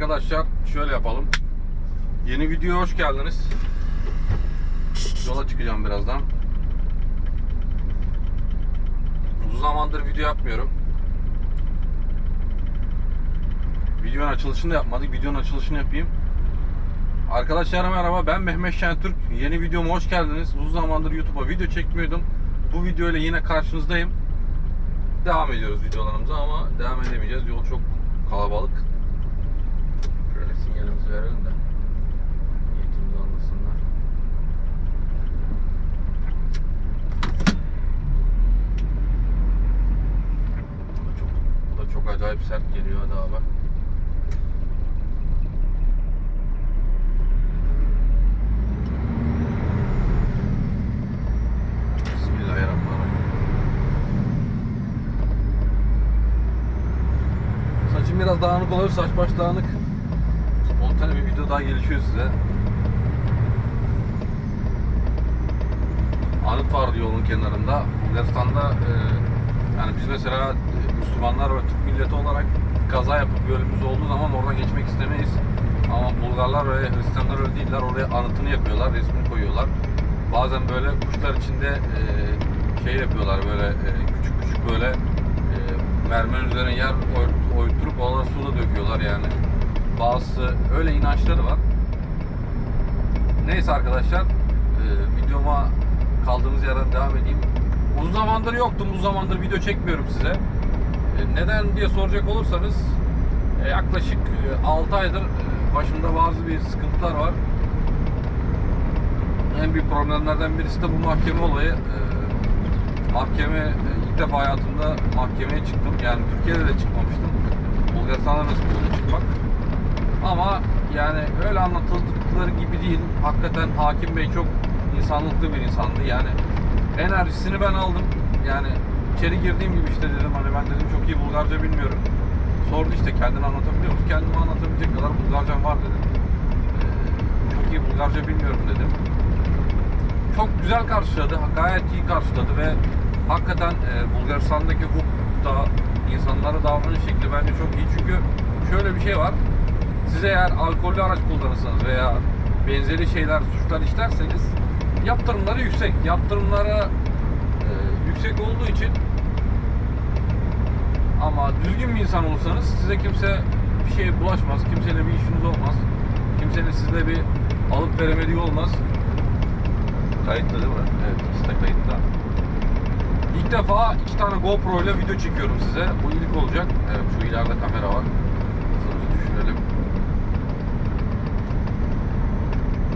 Arkadaşlar şöyle yapalım. Yeni videoya hoş geldiniz. Yola çıkacağım birazdan. Uzun zamandır video yapmıyorum. Videonun açılışını da yapmadık. Videonun açılışını yapayım. Arkadaşlar merhaba ben Mehmet Şentürk. Yeni videoma hoş geldiniz. Uzun zamandır YouTube'a video çekmiyordum. Bu video ile yine karşınızdayım. Devam ediyoruz videolarımıza ama devam edemeyeceğiz. Yol çok kalabalık. Sinyalimizi verelim de niyetimizi anlasınlar. Bu da çok, bu da çok acayip sert geliyor hadi abi. Biraz dağınık oluyor, saç baş dağınık. Spontane bir video daha gelişiyor size. Anıt vardı yolun kenarında. Bulgaristan'da e, yani biz mesela e, Müslümanlar ve Türk milleti olarak kaza yapıp bir ölümümüz olduğu zaman oradan geçmek istemeyiz. Ama Bulgarlar ve Hristiyanlar öyle değiller. Oraya anıtını yapıyorlar, resmini koyuyorlar. Bazen böyle kuşlar içinde e, şey yapıyorlar böyle e, küçük küçük böyle e, mermer üzerine yer oy- oyturup oralara su da döküyorlar yani. Bazısı öyle inançları var. Neyse arkadaşlar e, videoma kaldığımız yerden devam edeyim. Uzun zamandır yoktum. Uzun zamandır video çekmiyorum size. E, neden diye soracak olursanız e, yaklaşık 6 aydır e, başımda bazı bir sıkıntılar var. En büyük problemlerden birisi de bu mahkeme olayı. E, mahkeme e, ilk defa hayatımda mahkemeye çıktım. Yani Türkiye'de de çıkmamıştım. Bulgaristan'da nasıl çıkmak. Ama yani öyle anlatıldıkları gibi değil. Hakikaten hakim bey çok insanlıklı bir insandı. Yani enerjisini ben aldım. Yani içeri girdiğim gibi işte dedim hani ben dedim çok iyi Bulgarca bilmiyorum. Sordu işte kendini anlatabiliyor musun? Kendimi anlatabilecek kadar Bulgarcam var dedim. Ee, çok iyi Bulgarca bilmiyorum dedim. Çok güzel karşıladı. Gayet iyi karşıladı ve hakikaten e, Bulgaristan'daki hukukta insanlara davranış şekli bence çok iyi. Çünkü şöyle bir şey var. Siz eğer alkollü araç kullanırsanız veya benzeri şeyler, suçlar işlerseniz yaptırımları yüksek. Yaptırımları e, yüksek olduğu için ama düzgün bir insan olursanız size kimse bir şeye bulaşmaz. Kimseyle bir işiniz olmaz. Kimsenin sizle bir alıp veremediği olmaz. Kayıtlı değil mi? Evet ikisi de kayıtlı. İlk defa iki tane GoPro ile video çekiyorum size. Bu ilk olacak. Evet şu ileride kamera var. Hızımızı düşürelim.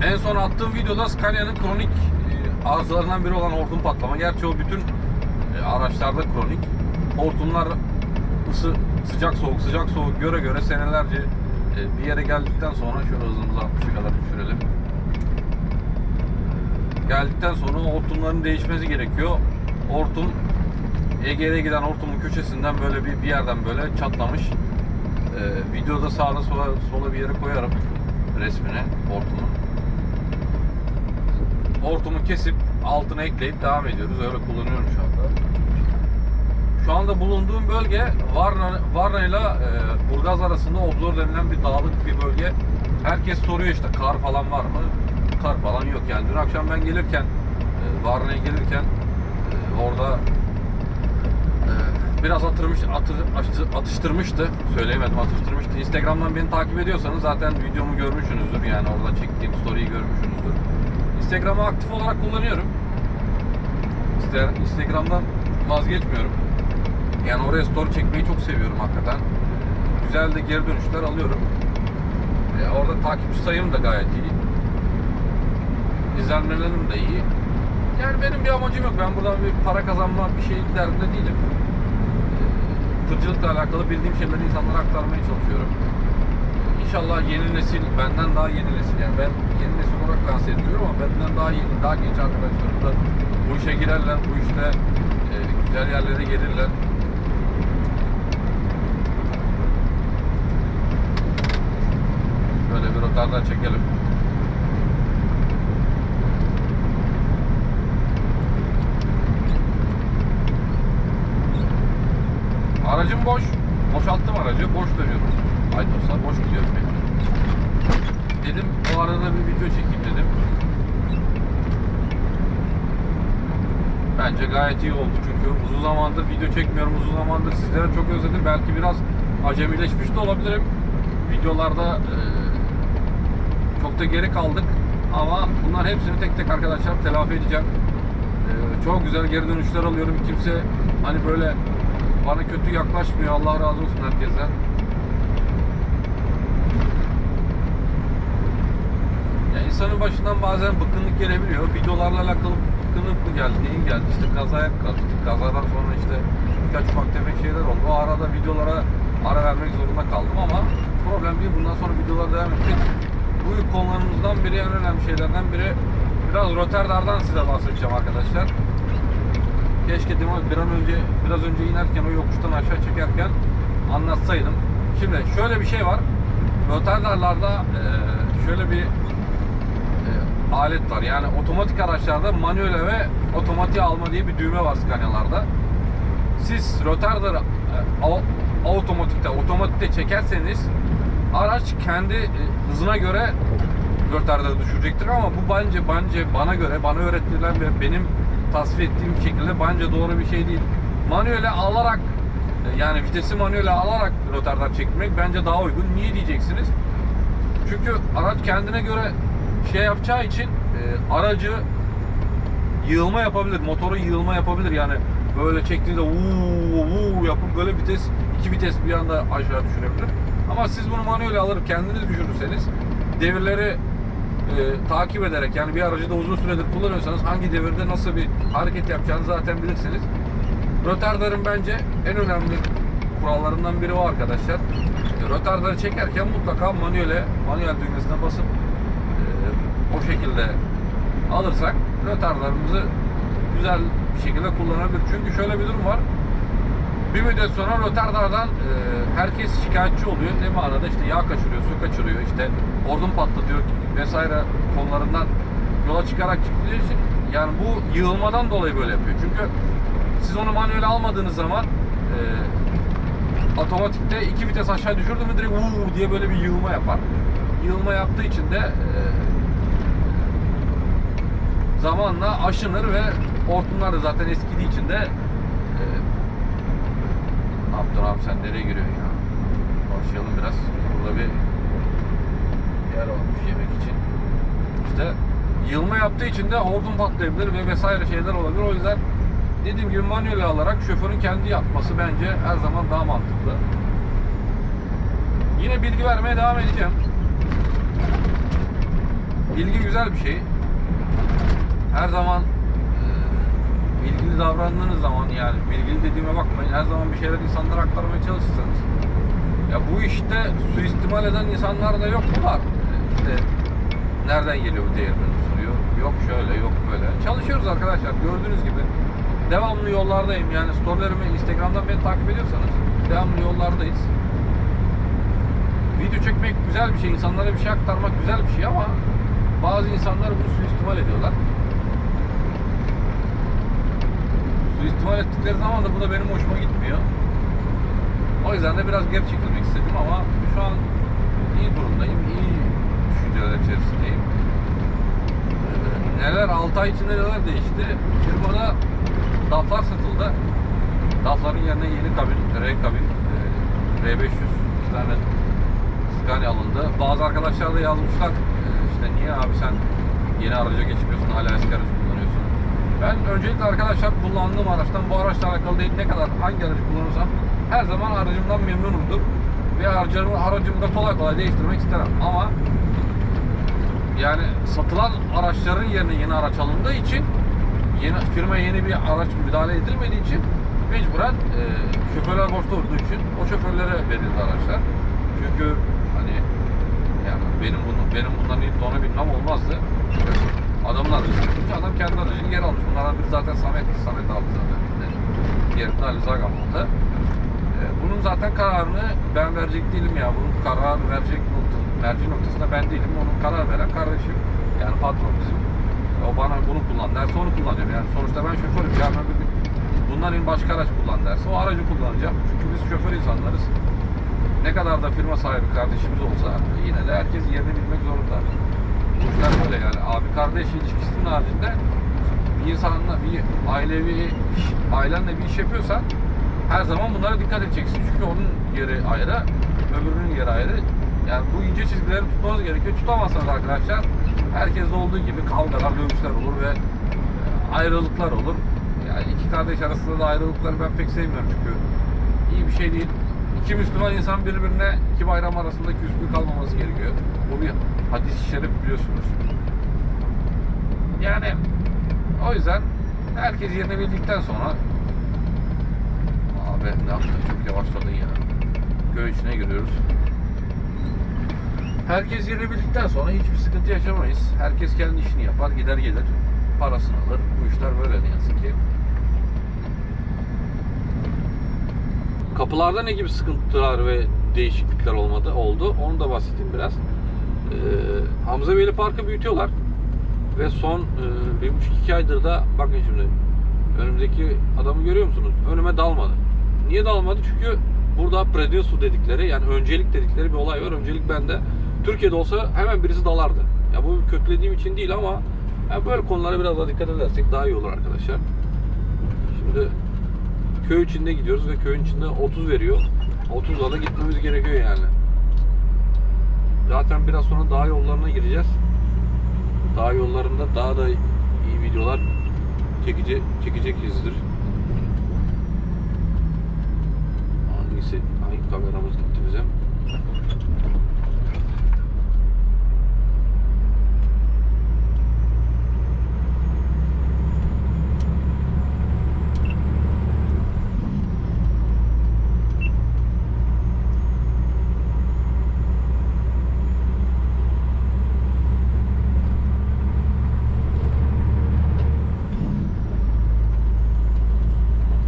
En son attığım videoda Scania'nın kronik e, arızalarından biri olan hortum patlama. Gerçi o bütün e, araçlarda kronik. Hortumlar ısı, sıcak soğuk sıcak soğuk göre göre senelerce e, bir yere geldikten sonra şöyle hızımızı 60'a kadar düşürelim. Geldikten sonra hortumların değişmesi gerekiyor. Hortum Ege'ye giden hortumun köşesinden böyle bir, bir yerden böyle çatlamış. Ee, videoda sağda sola, sola bir yere koyarım resmini hortumun. Hortumu kesip altına ekleyip devam ediyoruz. Öyle kullanıyorum şu anda. Şu anda bulunduğum bölge Varna, Varna ile e, Burgaz arasında Obzor denilen bir dağlık bir bölge. Herkes soruyor işte kar falan var mı? Kar falan yok yani. Dün akşam ben gelirken e, Varna'ya gelirken e, orada e, biraz atırmış, atır, atı- atıştırmıştı. Söyleyemedim atıştırmıştı. Instagram'dan beni takip ediyorsanız zaten videomu görmüşsünüzdür. Yani orada çektiğim story'yi görmüşsünüzdür. Instagram'ı aktif olarak kullanıyorum. Instagram'dan vazgeçmiyorum. Yani oraya story çekmeyi çok seviyorum hakikaten. Güzel de geri dönüşler alıyorum. E, orada takipçi sayım da gayet iyi. İzlenmelerim de iyi. Yani benim bir amacım yok. Ben buradan bir para kazanma bir şey derdinde değilim. E, tırcılıkla alakalı bildiğim şeyleri insanlara aktarmaya çalışıyorum. İnşallah yeni nesil, benden daha yeni nesil yani ben yeni nesil olarak lanse ediliyorum ama benden daha yeni, daha genç arkadaşlarım da bu işe girerler, bu işte e, güzel yerlere gelirler. Şöyle bir rotardan çekelim. Aracım boş. Boşalttım aracı. Boş dönüyorum. Aytos'a boş gidiyorum benim. Dedim o arada bir video çekeyim dedim. Bence gayet iyi oldu çünkü uzun zamandır video çekmiyorum. Uzun zamandır sizlere çok özledim. Belki biraz acemileşmiş de olabilirim. Videolarda e, çok da geri kaldık. Ama bunlar hepsini tek tek arkadaşlar telafi edeceğim. E, çok güzel geri dönüşler alıyorum. Kimse hani böyle bana kötü yaklaşmıyor. Allah razı olsun herkesten. Ya insanın başından bazen bıkkınlık gelebiliyor. Videolarla alakalı bıkkınlık mı geldi, neyin geldi? İşte kazaya karıştık. Kazadan sonra işte birkaç ufak tefek şeyler oldu. O arada videolara ara vermek zorunda kaldım ama problem değil. Bundan sonra videolara devam edecek. Bu konularımızdan biri, en önemli şeylerden biri biraz Rotterdam'dan size bahsedeceğim arkadaşlar. Keşke bir an önce, biraz önce inerken o yokuştan aşağı çekerken anlatsaydım. Şimdi şöyle bir şey var. Rotterdam'larda şöyle bir alet var. Yani otomatik araçlarda manuele ve otomatiğe alma diye bir düğme var Scania'larda. Siz Rotterdam'ı e, otomatikte, otomatikte çekerseniz araç kendi e, hızına göre Rotterdam'ı düşürecektir ama bu bence bence bana göre, bana öğretilen ve benim tasvir ettiğim şekilde bence doğru bir şey değil. Manuele alarak e, yani vitesi manuele alarak Rotterdam çekmek bence daha uygun. Niye diyeceksiniz? Çünkü araç kendine göre şey yapacağı için e, aracı yığılma yapabilir, motoru yığılma yapabilir yani böyle çektiğinde uuu uuu yapıp böyle vites iki vites bir anda aşağı düşürebilir. Ama siz bunu manuel alır kendiniz düşürürseniz devirleri e, takip ederek yani bir aracı da uzun süredir kullanıyorsanız hangi devirde nasıl bir hareket yapacağınızı zaten bilirsiniz. Rotterdam'ın bence en önemli kurallarından biri o arkadaşlar. E, Rotterdam'ı çekerken mutlaka manuele, manuel düğmesine basıp o şekilde alırsak Rotterdam'ımızı güzel bir şekilde kullanabilir. Çünkü şöyle bir durum var. Bir müddet sonra Rotterdam'dan e, herkes şikayetçi oluyor. Ne manada işte yağ kaçırıyor, su kaçırıyor, işte hortum patlatıyor vesaire konularından yola çıkarak çıktığı için yani bu yığılmadan dolayı böyle yapıyor. Çünkü siz onu manuel almadığınız zaman e, otomatikte iki vites aşağı düşürdü mü direkt uuu diye böyle bir yığılma yapar. Yığılma yaptığı için de e, zamanla aşınır ve hortumlar da zaten eskidiği için de e, abi sen nereye giriyorsun ya? Başlayalım biraz. Burada bir yer olmuş yemek için. İşte yığılma yaptığı için de hortum patlayabilir ve vesaire şeyler olabilir. O yüzden dediğim gibi manuel alarak şoförün kendi yapması bence her zaman daha mantıklı. Yine bilgi vermeye devam edeceğim. Bilgi güzel bir şey. Her zaman e, bilgili davrandığınız zaman yani bilgili dediğime bakmayın her zaman bir şeyler insanlara aktarmaya çalışırsanız ya bu işte suistimal eden insanlar da yok mu var? İşte nereden geliyor bu değirmenin suyu? Yok şöyle yok böyle. Çalışıyoruz arkadaşlar gördüğünüz gibi. Devamlı yollardayım yani storylerimi Instagram'dan beni takip ediyorsanız devamlı yollardayız. Video çekmek güzel bir şey, insanlara bir şey aktarmak güzel bir şey ama bazı insanlar bunu suistimal ediyorlar. Suistimal ettikleri zaman da bu da benim hoşuma gitmiyor. O yüzden de biraz geri çekilmek istedim ama şu an iyi durumdayım, iyi düşünceler içerisindeyim. Ee, neler, 6 ay içinde neler değişti? Firmada DAF'lar satıldı. DAF'ların yerine yeni kabin, R kabin, e, R500 iki tane Scania alındı. Bazı arkadaşlar da yazmışlar e, niye abi sen yeni araca geçmiyorsun hala eski aracı kullanıyorsun. Ben öncelikle arkadaşlar kullandığım araçtan bu araçla alakalı değil ne kadar hangi aracı kullanırsam her zaman aracımdan memnunumdur. Ve aracımı, aracımı da kolay kolay değiştirmek istemem. Ama yani satılan araçların yerine yeni araç alındığı için yeni firma yeni bir araç müdahale edilmediği için mecburen e, şoförler boşta olduğu için o şoförlere verildi araçlar. Çünkü hani yani benim bunu benim bundan iyi tona bilmem olmazdı. Adamlar da sıkıntı. Adam kendi aracını geri almış. Bunlardan biri zaten Samet. Samet aldı zaten. Diğerinde Ali Zagam aldı. E, bunun zaten kararını ben verecek değilim ya. Bunun kararını verecek nokta, merci noktasında ben değilim. Onun karar veren kardeşim. Yani patron bizim. O bana bunu kullan derse onu kullanacağım. Yani sonuçta ben şoförüm. Öbür gün bundan başka araç kullan derse o aracı kullanacağım. Çünkü biz şoför insanlarız. Ne kadar da firma sahibi kardeşimiz olsa yine de herkes yerini bilmek zorunda. Bu işler böyle yani. Abi kardeş ilişkisinin haricinde bir insanla bir ailevi iş, ailenle bir iş yapıyorsan her zaman bunlara dikkat edeceksin. Çünkü onun yeri ayrı, öbürünün yeri ayrı. Yani bu ince çizgileri tutmanız gerekiyor. Tutamazsanız arkadaşlar herkeste olduğu gibi kavgalar, dövüşler olur ve ayrılıklar olur. Yani iki kardeş arasında da ayrılıkları ben pek sevmiyorum çünkü iyi bir şey değil. İki Müslüman insan birbirine iki bayram arasında küslük kalmaması gerekiyor. Bu bir hadis-i şerif biliyorsunuz. Yani o yüzden herkes yerini bildikten sonra abi ne yaptın çok yavaşladın ya. Köy içine giriyoruz. Herkes yerini bildikten sonra hiçbir sıkıntı yaşamayız. Herkes kendi işini yapar, gider gelir. Parasını alır. Bu işler böyle ne Kapılarda ne gibi sıkıntılar ve değişiklikler olmadı oldu. Onu da bahsedeyim biraz. Ee, Hamza Beyli Parkı büyütüyorlar. Ve son e, bir buçuk iki aydır da bakın şimdi önümüzdeki adamı görüyor musunuz? Önüme dalmadı. Niye dalmadı? Çünkü burada prediosu dedikleri yani öncelik dedikleri bir olay var. Öncelik bende. Türkiye'de olsa hemen birisi dalardı. Ya bu köklediğim için değil ama ya böyle konulara biraz daha dikkat edersek daha iyi olur arkadaşlar. Şimdi köy içinde gidiyoruz ve köyün içinde 30 veriyor. 30'la da gitmemiz gerekiyor yani. Zaten biraz sonra dağ yollarına gireceğiz. Dağ yollarında daha da iyi videolar çekici çekecekizdir. Hangisi hangi kameramız gitti bize?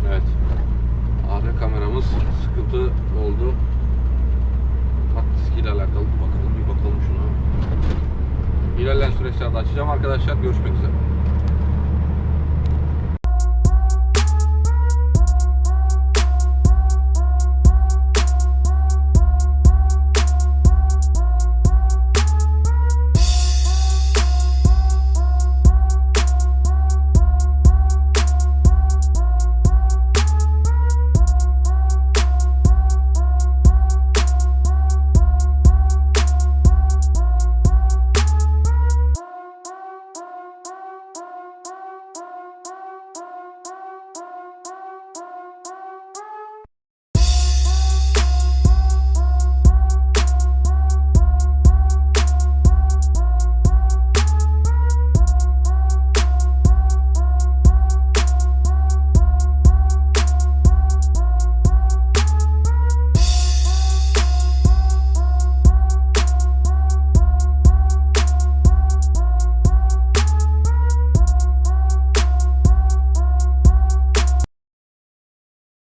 Evet. Arka kameramız sıkıntı oldu. Hat diskiyle alakalı. Bakalım bir bakalım şuna. İlerleyen süreçlerde açacağım arkadaşlar. Görüşmek üzere.